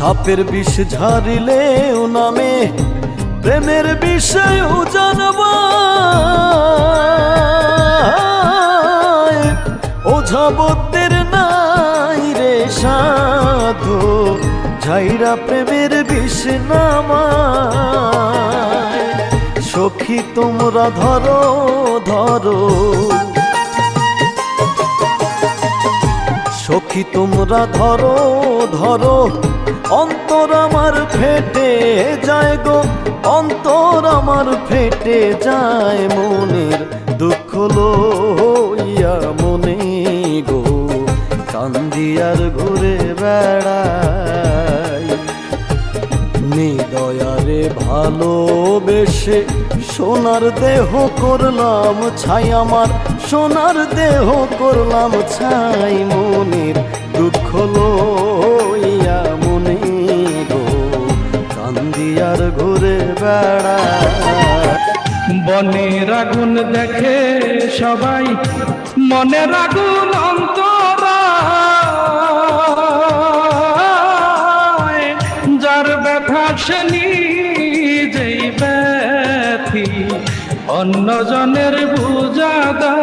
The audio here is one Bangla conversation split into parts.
সাপের বিষ ঝারিলেও নামে, প্রেমের বিষয়ও জানবা। ওঝাবতের নাই রে সাধু, ঝাইরা প্রেমের বিষ নামায়। সখী তোমরা ধরো ধরো। সখী তোমরা ধরো ধরো। অন্তর আমার ফেটে যায় গো, অন্তর আমার ফেটে যায় মনের দুঃখ লইয়া মনে গো। কান্দিয়ার ঘুরে বেড়াই, নিদয়ারে ভালোবেসে সোনার দেহ করলাম ছাই আমার, সোনার দেহ করলাম ছাই মনের দুঃখ লইয়া বনের আগুন দেখে সবাই মনের আগুন অন্তরা। যার ব্যথা সে নিজেই ব্যথি অন্যজনের বুঝা দেয়।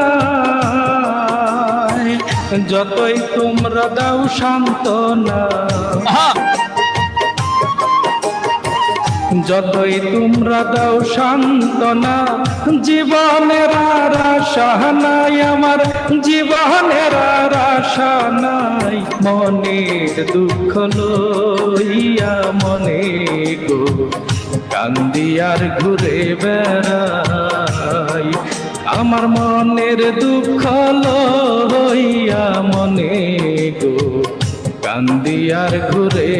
যতই তোমরা দাও সান্ত্বনা। যতই তোমরা দাও সান্ত্বনা, জীবনের আর আশা নাই আমার, জীবনের আর আশা নাই। মনের দুঃখ লইয়া মনে গো কান্দিয়ার ঘুরে বেড়াই। আমার মনের দুঃখ লইয়া মনে গো কান্দিয়ার ঘুরে